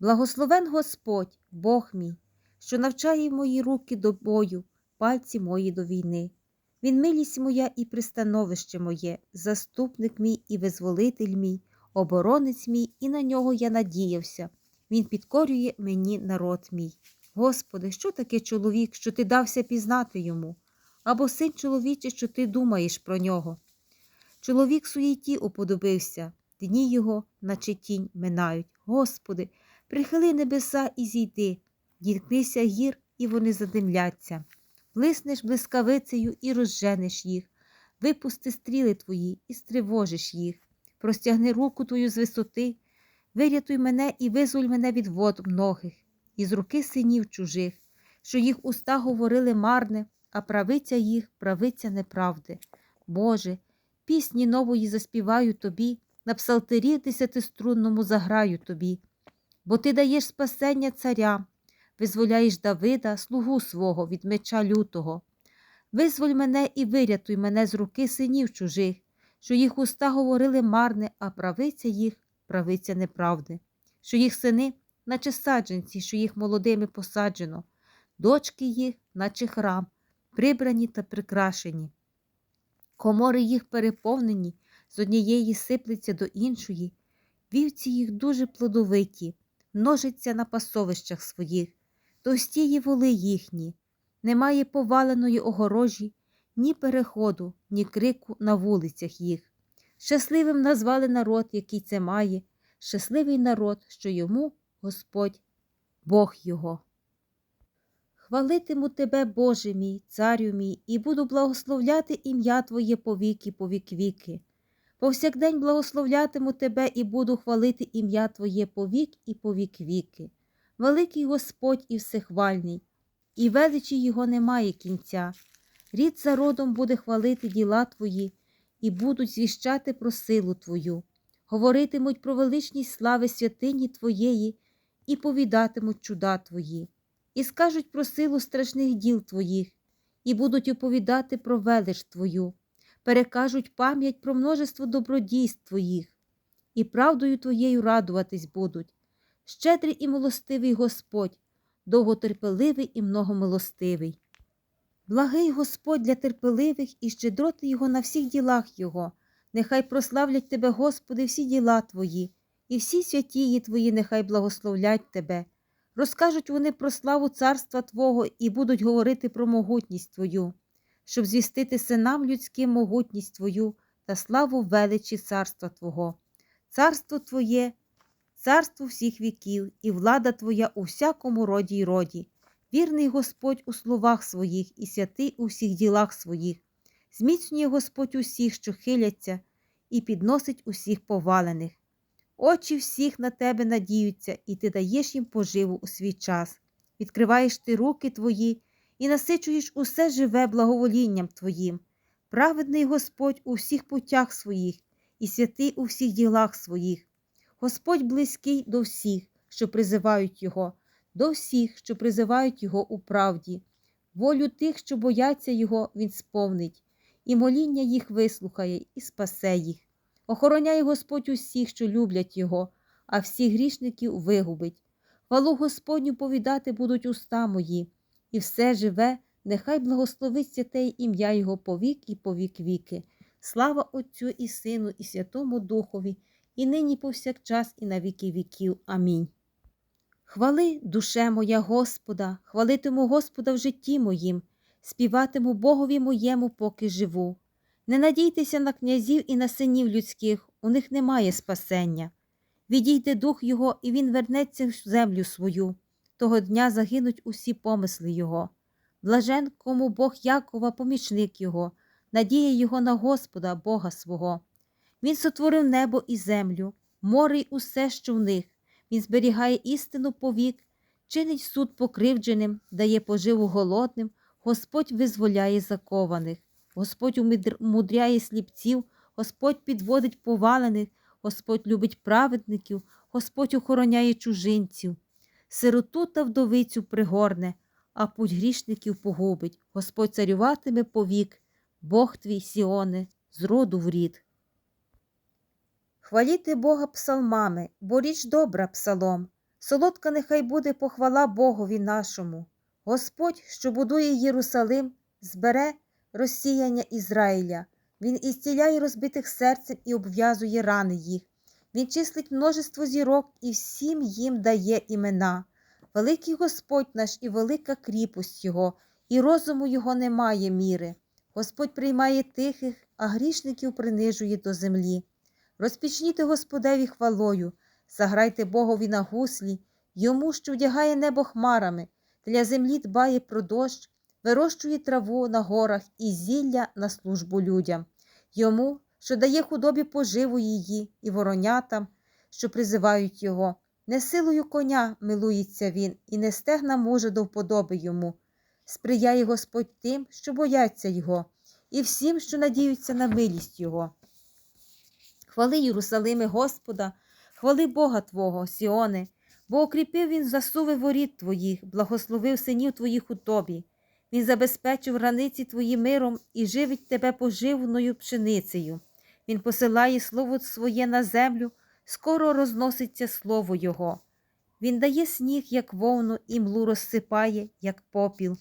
Благословен Господь, Бог мій, що навчає мої руки до бою, пальці мої до війни. Він милість моя і пристановище моє, заступник мій і визволитель мій, оборонець мій, і на нього я надіявся. Він підкорює мені народ мій. Господи, що таке чоловік, що ти дався пізнати йому, або син чоловічий, що ти думаєш про нього? Чоловік суєті уподобився, дні його, наче тінь, минають. Господи, прихили небеса і зійди, діткнися гір, і вони задимляться. Блиснеш блискавицею і розженеш їх, випусти стріли твої і стривожиш їх, простягни руку твою з висоти, вирятуй мене і визволь мене від вод многих, із руки синів чужих, що їх уста говорили марне, а правиця їх правиця неправди. Боже, пісні нової заспіваю тобі, на псалтирі десятиструнному заграю тобі, бо ти даєш спасення царям, визволяєш Давида, слугу свого від меча лютого. Визволь мене і вирятуй мене з руки синів чужих, що їх уста говорили марне, а правиця їх правиця неправди, що їх сини, наче саджанці, що їх молодими посаджено, дочки їх, наче храм, прибрані та прикрашені. Комори їх переповнені, з однієї сиплеться до іншої, вівці їх дуже плодовиті, множаться на пасовищах своїх, товстії воли їхні, немає поваленої огорожі, ні переходу, ні крику на вулицях їх. Щасливим назвали народ, який це має, щасливий народ, що йому Господь, Бог його. Хвалитиму тебе, Боже мій, царю мій, і буду благословляти ім'я Твоє повіки, повік віки. Повсякдень благословлятиму тебе і буду хвалити ім'я Твоє повік і повік віки. Великий Господь і всехвальний, і величі Його немає кінця. Рід за родом буде хвалити діла Твої, і будуть звіщати про силу Твою, говоритимуть про величність слави святині Твоєї і повідатимуть чуда Твої і скажуть про силу страшних діл Твоїх, і будуть оповідати про велич Твою, перекажуть пам'ять про множество добродійств Твоїх, і правдою Твоєю радуватись будуть. Щедрий і милостивий Господь, довготерпеливий і многомилостивий. Благий Господь для терпеливих і щедроти Його на всіх ділах Його, нехай прославлять Тебе, Господи, всі діла Твої, і всі святії Твої нехай благословлять Тебе. Розкажуть вони про славу царства Твого і будуть говорити про могутність Твою, щоб звістити синам людським могутність Твою та славу величі царства Твого. Царство Твоє, царство всіх віків, і влада Твоя у всякому роді й роді. Вірний Господь у словах своїх і святий у всіх ділах своїх. Зміцнює Господь усіх, що хиляться, і підносить усіх повалених. Очі всіх на тебе надіються, і ти даєш їм поживу у свій час. Відкриваєш ти руки твої і насичуєш усе живе благоволінням твоїм. Праведний Господь у всіх путях своїх і святий у всіх ділах своїх. Господь близький до всіх, що призивають Його, до всіх, що призивають Його у правді. Волю тих, що бояться Його, Він сповнить, і моління їх вислухає і спасе їх. Охороняє Господь усіх, що люблять Його, а всіх грішників вигубить. Хвалу Господню повідати будуть уста мої, і все живе, нехай благословить святе ім'я Його повік і повік віки. Слава Отцю і Сину, і Святому Духові, і нині повсякчас, і на віки віків. Амінь. Хвали, душе моя Господа, хвалитиму Господа в житті моїм, співатиму Богові моєму, поки живу. Не надійтеся на князів і на синів людських, у них немає спасення. Відійде дух його, і він вернеться в землю свою. Того дня загинуть усі помисли Його. Блажен, кому Бог Якова, помічник Його, надія Його на Господа, Бога свого. Він сотворив небо і землю, море й усе, що в них. Він зберігає істину повік, чинить суд покривдженим, дає поживу голодним, Господь визволяє закованих. Господь умудряє сліпців, Господь підводить повалених, Господь любить праведників, Господь охороняє чужинців, сироту та вдовицю пригорне, а путь грішників погубить. Господь царюватиме повік, Бог твій Сіоне, з роду в рід. Хваліти Бога псалмами, бо річ добра псалом, Солодка нехай буде похвала Богові нашому. Господь, що будує Єрусалим, збере розсіяння Ізраїля. Він ісціляє розбитих серцем і обв'язує рани їх. Він числить множество зірок і всім їм дає імена. Великий Господь наш і велика кріпость Його, і розуму Його немає міри. Господь приймає тихих, а грішників принижує до землі. Розпічніте Господеві хвалою, заграйте Богові на гуслі, йому, що вдягає небо хмарами, для землі дбає про дощ, вирощує траву на горах і зілля на службу людям, йому, що дає худобі поживу її і воронятам, що призивають його. Не силою коня милується він, і не стегна може до вподоби йому. Сприяє Господь тим, що бояться його, і всім, що надіються на милість Його. Хвали Єрусалиме Господа, хвали Бога Твого, Сіоне, бо укріпив Він засуви воріт Твоїх, благословив синів Твоїх у тобі. Він забезпечив границі Твої миром і живить тебе поживною пшеницею. Він посилає слово своє на землю, скоро розноситься слово Його. Він дає сніг, як вовну, і млу розсипає, як попіл,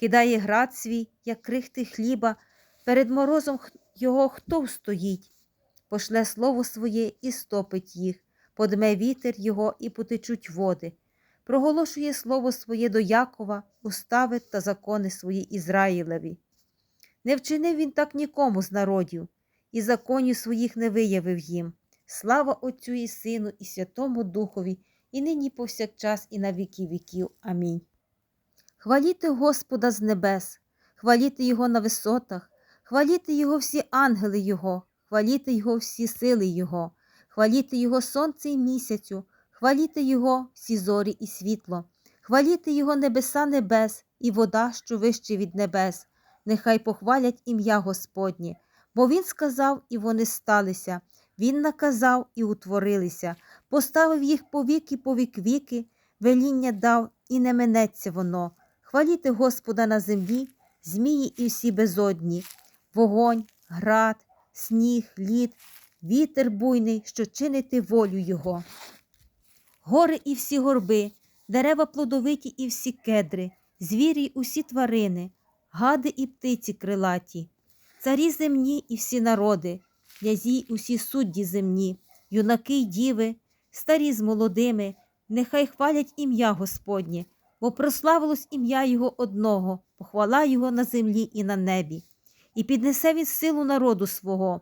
кидає град свій, як крихти хліба, перед морозом його хто встоїть, пошле слово своє і стопить їх, подме вітер його і потечуть води, проголошує слово своє до Якова, устави та закони свої Ізраїлеві. Не вчинив він так нікому з народів, і законів своїх не виявив їм. Слава Отцю і Сину, і Святому Духові, і нині повсякчас, і на віки віків. Амінь. Хваліте Господа з небес, хваліте Його на висотах, хваліте Його всі ангели Його, хваліте Його всі сили Його, хваліте Його сонце і місяцю, хваліте Його всі зорі і світло, хваліте Його небеса небес і вода, що вище від небес. Нехай похвалять ім'я Господнє, бо Він сказав, і вони сталися, Він наказав і утворилися, поставив їх по віки по вік віки, веління дав, і не минеться воно. Хваліте Господа на землі, змії і всі безодні, вогонь, град, сніг, лід, вітер буйний, що чинити волю Його. Гори і всі горби, дерева плодовиті і всі кедри, звірі й усі тварини, гади і птиці крилаті, царі земні і всі народи, князі й усі судді земні, юнаки й діви, старі з молодими, нехай хвалять ім'я Господнє, бо прославилось ім'я Його одного, похвала Його на землі і на небі, і піднесе він силу народу свого,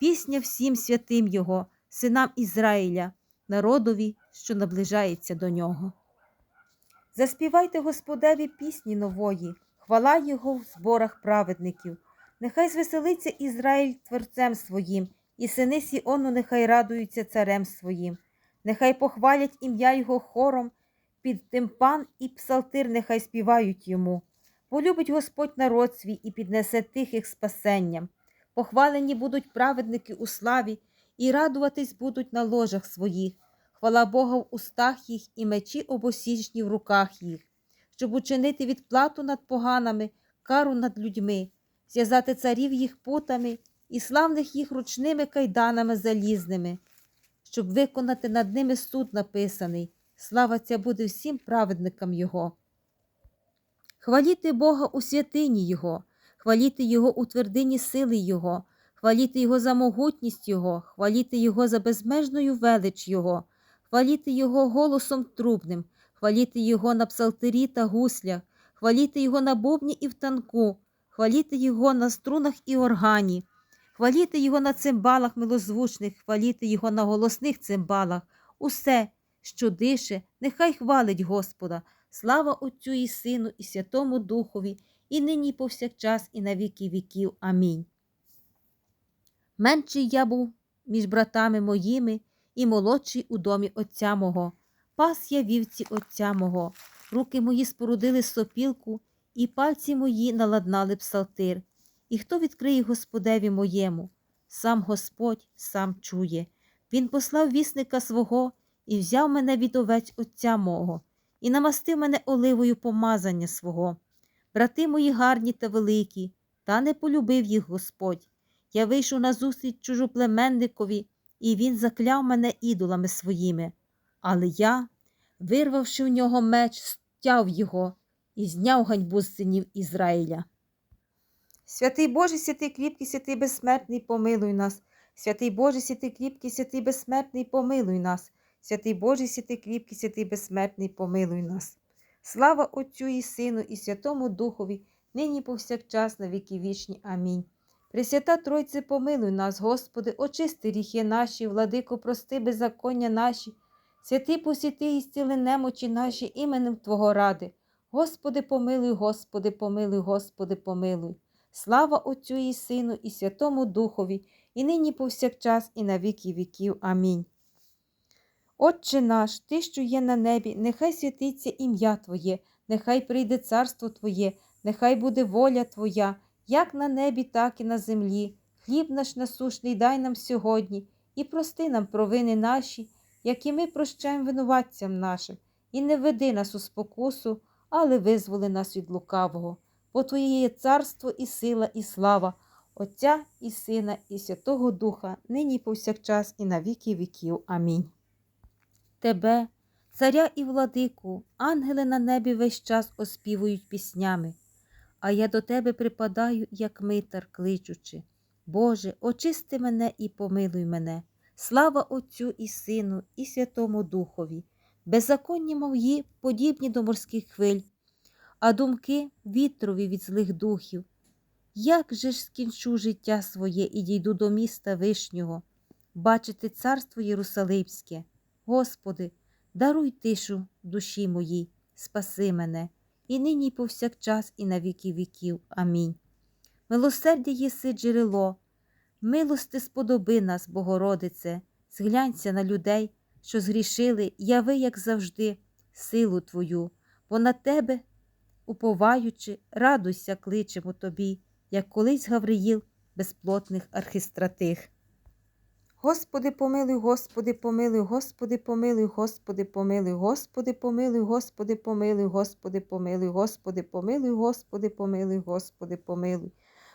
пісня всім святим Його, синам Ізраїля, народові, що наближається до нього. Заспівайте Господеві пісні нової, хвала Його в зборах праведників. Нехай звеселиться Ізраїль творцем своїм, і сини Сіону нехай радуються царем своїм. Нехай похвалять ім'я Його хором, під тимпан і псалтир нехай співають йому. Полюбить Господь народ свій і піднесе тихих спасенням. Похвалені будуть праведники у славі, і радуватись будуть на ложах своїх. Хвала Бога в устах їх і мечі обосічні в руках їх, щоб учинити відплату над поганами, кару над людьми, зв'язати царів їх путами і славних їх ручними кайданами залізними, щоб виконати над ними суд написаний. Слава ця буде всім праведникам Його. Хваліти Бога у святині Його, хваліти Його у твердині сили Його, хваліти Його за могутність Його, хваліти Його за безмежною велич Його, хваліти Його голосом трубним, хваліти Його на псалтирі та гуслях, хваліти Його на бубні і в танку, хваліти Його на струнах і органі, хваліти Його на цимбалах милозвучних, хваліти Його на голосних цимбалах, усе, що дише, нехай хвалить Господа. Слава Отцю і Сину, і Святому Духові, і нині і повсякчас, і на віки віків. Амінь. Менший я був між братами моїми, і молодший у домі Отця мого. Пас я вівці Отця мого, руки мої спорудили сопілку, і пальці мої наладнали псалтир. І хто відкриє Господеві моєму? Сам Господь сам чує. Він послав вісника свого і взяв мене від овець Отця мого, і намастив мене оливою помазання свого. Брати мої гарні та великі, та не полюбив їх Господь. Я вийшов назустріч чужоплеменникові, і він закляв мене ідолами своїми. Але я вирвавши в нього меч, стяв його і зняв ганьбу з синів Ізраїля. Святий Боже, святий кріпкий, святий безсмертний, помилуй нас. Святий Боже, святий кріпкий, святий безсмертний, помилуй нас. Святий Боже, святий кріпкий, святий безсмертний, помилуй нас. Слава Отцю і Сину, і Святому Духові, нині повсякчас на віки вічні. Амінь. Пресвята Тройце, помилуй нас, Господи, очисти гріхи наші, владико, прости беззаконня наші, святий посвяти і зціли немочі наші іменем Твого ради. Господи, помилуй, Господи, помилуй, Господи, помилуй. Слава Отцю і Сину, і Святому Духові, і нині повсякчас, і на віки віків. Амінь. Отче наш, Ти, що є на небі, нехай святиться ім'я Твоє, нехай прийде царство Твоє, нехай буде воля Твоя, як на небі, так і на землі. Хліб наш насушний дай нам сьогодні, і прости нам провини наші, як і ми прощаємо винуватцям нашим, і не веди нас у спокусу, але визволи нас від лукавого. Бо Твоє є царство і сила, і слава, Отця і Сина, і Святого Духа, нині повсякчас, і на віки віків. Амінь. Тебе, царя і владику, ангели на небі весь час оспівують піснями, а я до тебе припадаю, як митар, кличучи. Боже, очисти мене і помилуй мене. Слава Отцю і Сину, і Святому Духові, беззаконні мої, подібні до морських хвиль, а думки вітрові від злих духів. Як же ж скінчу життя своє і дійду до міста Вишнього, бачити царство Єрусалимське. Господи, даруй тишу душі моїй, спаси мене, і нині, повсякчас, і на віки віків. Амінь. Милосердя єси джерело, милости сподоби нас, Богородице, зглянься на людей, що згрішили, яви, як завжди, силу Твою, бо на Тебе, уповаючи, радуйся, кличемо Тобі, як колись Гавриїл безплотних архистратих. Господи, помилуй, Господи, помилуй, Господи, помилуй, Господи, помилуй, Господи, помилуй, Господи, помилуй, Господи, помилуй, Господи, помилуй, Господи, помилуй, Господи, помилуй.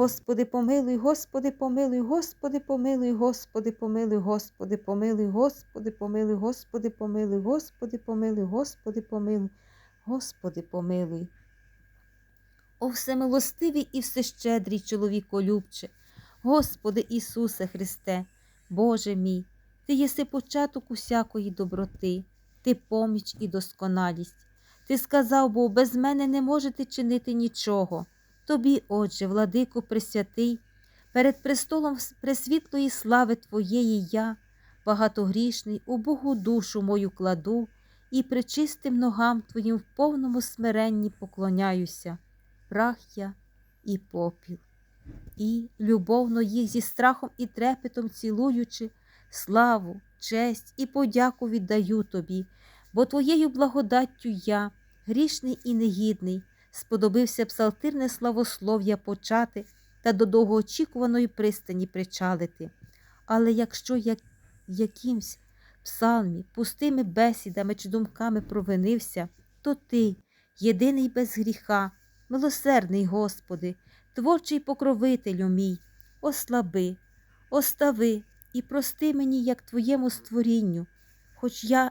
Господи, помилуй, Господи, помилуй, Господи, помилуй, Господи, помилуй, Господи, помилуй, Господи, помилуй, Господи, помилуй, Господи, помилуй, Господи, помилуй, Господи, помилуй. О всемилостивий і всещедрий чоловіколюбче, Господи Ісусе Христе, Боже мій, Ти єси початок усякої доброти, Ти поміч і досконалість. Ти сказав, бо без мене не можете чинити нічого. Тобі, Отже, владико Пресвятий, перед престолом пресвітлої слави Твоєї я, багатогрішний, у Богу душу мою кладу і причистим ногам Твоїм в повному смиренні поклоняюся, прах я і попіл. І, любовно їх зі страхом і трепетом цілуючи, славу, честь і подяку віддаю Тобі, бо Твоєю благодаттю я, грішний і негідний, сподобився псалтирне славослов'я почати та до довгоочікуваної пристані причалити. Але якщо я якимсь псалмі, пустими бесідами чи думками провинився, то Ти, єдиний без гріха, милосердний Господи, творчий покровителю мій, ослаби, остави і прости мені, як Твоєму створінню, хоч я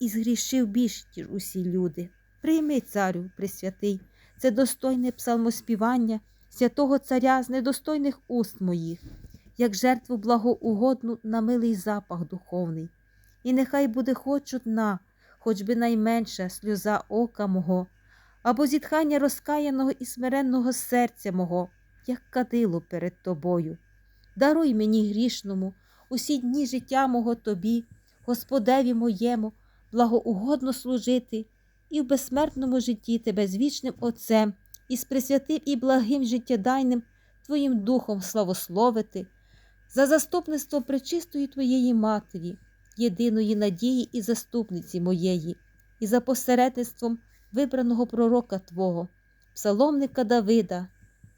і згрішив більш, ніж усі люди. Прийми, царю, Пресвятий, це достойне псалмоспівання святого Царя з недостойних уст моїх, як жертву благоугодну на милий запах духовний. І нехай буде хоч одна, хоч би найменша сльоза ока мого, або зітхання розкаяного і смиренного серця мого, як кадило перед тобою. Даруй мені грішному усі дні життя мого тобі, Господеві моєму, благоугодно служити і в безсмертному житті тебе з вічним Отцем і з пресвятим і благим життєдайним Твоїм Духом славословити, за заступництво пречистої Твоєї Матері, єдиної надії і заступниці моєї, і за посередництвом вибраного пророка Твого, псаломника Давида,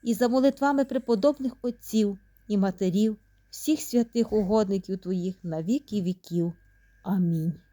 і за молитвами преподобних отців і матерів, всіх святих угодників Твоїх на віки віків. Амінь.